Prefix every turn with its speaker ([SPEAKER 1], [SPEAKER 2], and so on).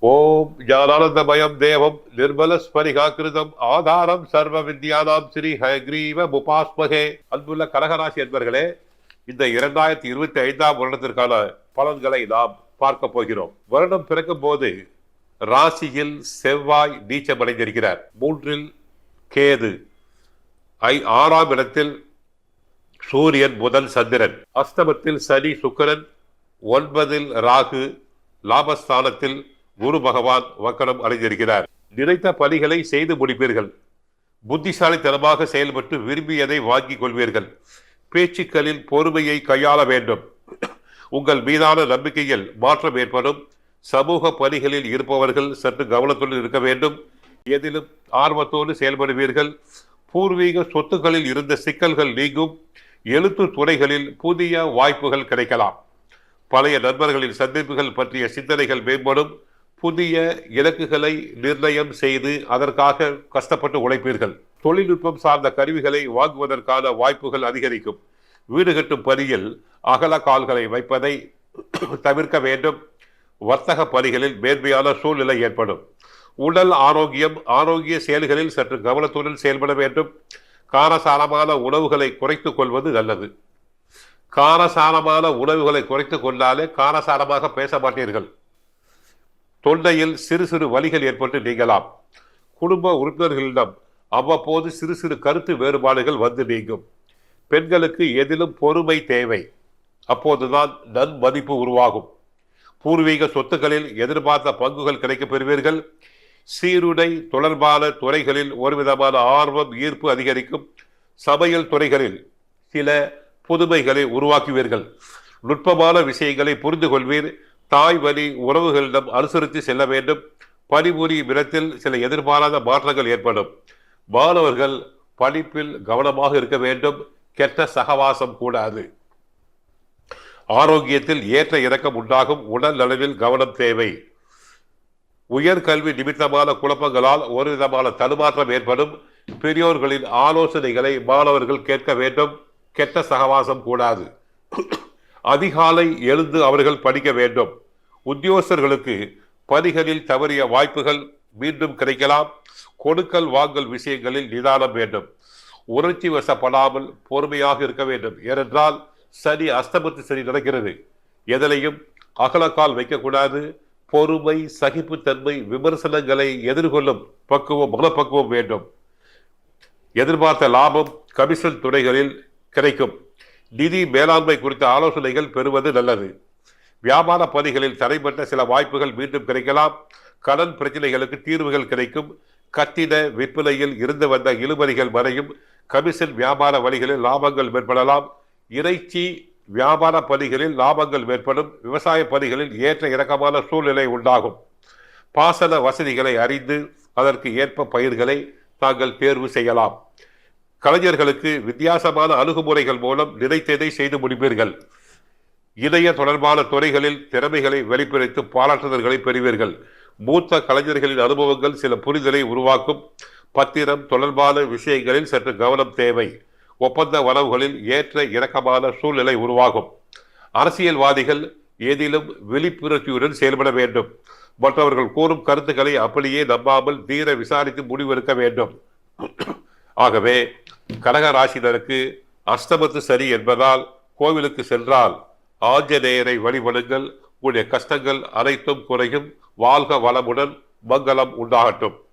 [SPEAKER 1] ஓம் ஞானானந்தமயம் தேவம் நிர்மலஸ்மரிகாக்கிருதம் ஆதாரம் சர்வ வித்யானாம் ஸ்ரீ ஹயக்ரீவ முபாஸ்மகே. அன்புள்ள கனகராசி என்பர்களே இந்த இரண்டாயிரத்தி இருபத்தி ஐந்தாம் வருடத்திற்கான பலன்களை நாம் பார்க்க போகிறோம். வருடம் பிறக்கும் போது ராசியில் செவ்வாய் நீச்சமடைந்திருக்கிறார் மூன்றில் கேது. ஐ ஆறாம் இடத்தில் சூரியன் முதல் சந்திரன். அஸ்தமத்தில் சனி சுக்கரன். ஒன்பதில் ராகு. லாபஸ்தானத்தில் குரு பகவான் வக்கரம் அடைந்திருக்கிறார். நினைத்த பணிகளை செய்து முடிப்பீர்கள். புத்திசாலித்தனமாக செயல்பட்டு விரும்பியதை வாங்கிக் கொள்வீர்கள். பேச்சுக்களில் பொறுமையை கையாள வேண்டும். உங்கள் மீதான நம்பிக்கையில் மாற்றம் ஏற்படும். சமூக பணிகளில் இருப்பவர்கள் சற்று கவனத்துடன் இருக்க வேண்டும். எதிலும் ஆர்வத்தோடு செயல்படுவீர்கள். பூர்வீக சொத்துக்களில் இருந்த சிக்கல்கள் நீங்கும். எழுத்து துறைகளில் புதிய வாய்ப்புகள் கிடைக்கலாம். பழைய நண்பர்களின் சந்திப்புகள் பற்றிய சிந்தனைகள் மேம்படும். புதிய இலக்குகளை நிர்ணயம் செய்து அதற்காக கஷ்டப்பட்டு உழைப்பீர்கள். தொழில்நுட்பம் சார்ந்த கருவிகளை வாங்குவதற்கான வாய்ப்புகள் அதிகரிக்கும். வீடு கட்டும் பணியில் அகல கால்களை வைப்பதை தவிர்க்க வேண்டும். வர்த்தக பணிகளில் மேன்மையான சூழ்நிலை ஏற்படும். உடல் ஆரோக்கியம் ஆரோக்கிய செயல்களில் சற்று கவனத்துடன் செயல்பட வேண்டும். காரசாரமான உணவுகளை குறைத்து கொள்வது நல்லது. காரசாரமான உணவுகளை குறைத்து கொண்டாலே காரசாரமாக பேச மாட்டீர்கள். தொண்டையில் சிறு சிறு வலிகள் ஏற்பட்டு நீங்கலாம். குடும்ப உறுப்பினர்களிடம் அவ்வப்போது சிறு சிறு கருத்து வேறுபாடுகள் வந்து நீங்கும். பெண்களுக்கு எதிலும் பொறுமை தேவை. அப்போதுதான் நன்மதிப்பு உருவாகும். பூர்வீக சொத்துக்களில் எதிர்பார்த்த பங்குகள் கிடைக்கப் பெறுவீர்கள். சீருடை தொடர்பான துறைகளில் ஒருவிதமான ஆர்வம் ஈர்ப்பு அதிகரிக்கும். சமையல் துறைகளில் சில புதுமைகளை உருவாக்குவீர்கள். நுட்பமான விஷயங்களை புரிந்து கொள்வீர் தாய் வழி உறவுகளிடம் அனுசரித்து செல்ல வேண்டும். பணிபுரியும் இடத்தில் சில எதிர்பாராத மாற்றங்கள் ஏற்படும். மாணவர்கள் படிப்பில் கவனமாக இருக்க வேண்டும். கெட்ட சகவாசம் கூடாது. ஆரோக்கியத்தில் ஏற்ற இறக்கம் உண்டாகும். உடல் நலவில் கவனம் தேவை. உயர்கல்வி நிமித்தமான குழப்பங்களால் ஒரு விதமான தடுமாற்றம் ஏற்படும். பெரியோர்களின் ஆலோசனைகளை மாணவர்கள் கேட்க வேண்டும். கெட்ட சகவாசம் கூடாது. அதிகாலை எழுந்து அவர்கள் படிக்க வேண்டும். உத்தியோகஸ்தர்களுக்கு பணிகளில் தவறிய வாய்ப்புகள் மீண்டும் கிடைக்கலாம். கொடுக்கல் வாங்கல் விஷயங்களில் நிதானம் வேண்டும். உணர்ச்சி வசப்படாமல் பொறுமையாக இருக்க வேண்டும். ஏனென்றால் சனி அஸ்தமத்து சனி நடக்கிறது. எதனையும் அகலக்கால் வைக்கக்கூடாது. பொறுமை சகிப்புத்தன்மை விமர்சனங்களை எதிர்கொள்ளும் பக்குவம் மனப்பக்குவம் வேண்டும். எதிர்பார்த்த லாபம் கமிஷன் துறைகளில் கிடைக்கும். நிதி மேலாண்மை குறித்த ஆலோசனைகள் பெறுவது நல்லது. வியாபார பணிகளில் தடைப்பட்ட சில வாய்ப்புகள் மீண்டும் கிடைக்கலாம். கடன் பிரச்சனைகளுக்கு தீர்வுகள் கிடைக்கும். கட்டிட விற்பனையில் இருந்து வந்த இழுபறிகள் மறையும். கமிஷன் வியாபார வழிகளில் லாபங்கள் மேற்படலாம். இறைச்சி வியாபார பணிகளில் லாபங்கள் மேற்படும். விவசாய பணிகளில் ஏற்ற இறக்கமான சூழ்நிலை உண்டாகும். பாசன வசதிகளை அறிந்து அதற்கு ஏற்ப பயிர்களை தாங்கள் தேர்வு செய்யலாம். கலைஞர்களுக்கு வித்தியாசமான அணுகுமுறைகள் மூலம் நினைத்ததை செய்து முடிப்பீர்கள். இணைய தொடர்பான துறைகளில் திறமைகளை வெளிப்படுத்தி பாராட்டுதல்களை பெறுவீர்கள். மூத்த கலைஞர்களின் அனுபவங்கள் சில புரிதலை உருவாக்கும். பத்திரம் தொடர்பான விஷயங்களில் சற்று கவனம் தேவை. ஒப்பந்த வரவுகளில் ஏற்ற இறக்கமான சூழ்நிலை உருவாகும். அரசியல்வாதிகள் ஏதிலும் விழிப்புணர்ச்சியுடன் செயல்பட வேண்டும். மற்றவர்கள் கூறும் கருத்துக்களை அப்படியே நம்பாமல் தீர விசாரித்து முடிவெடுக்க வேண்டும். ஆகவே கடக ராசினருக்கு அஷ்டமத்து சரி என்பதால் கோவிலுக்கு சென்றால் ஆஞ்சநேயரை வழிபடுங்கள். உங்களுடைய கஷ்டங்கள் அனைத்தும் குறையும். வாழ்க வளமுடன் மங்களம் உண்டாகட்டும்.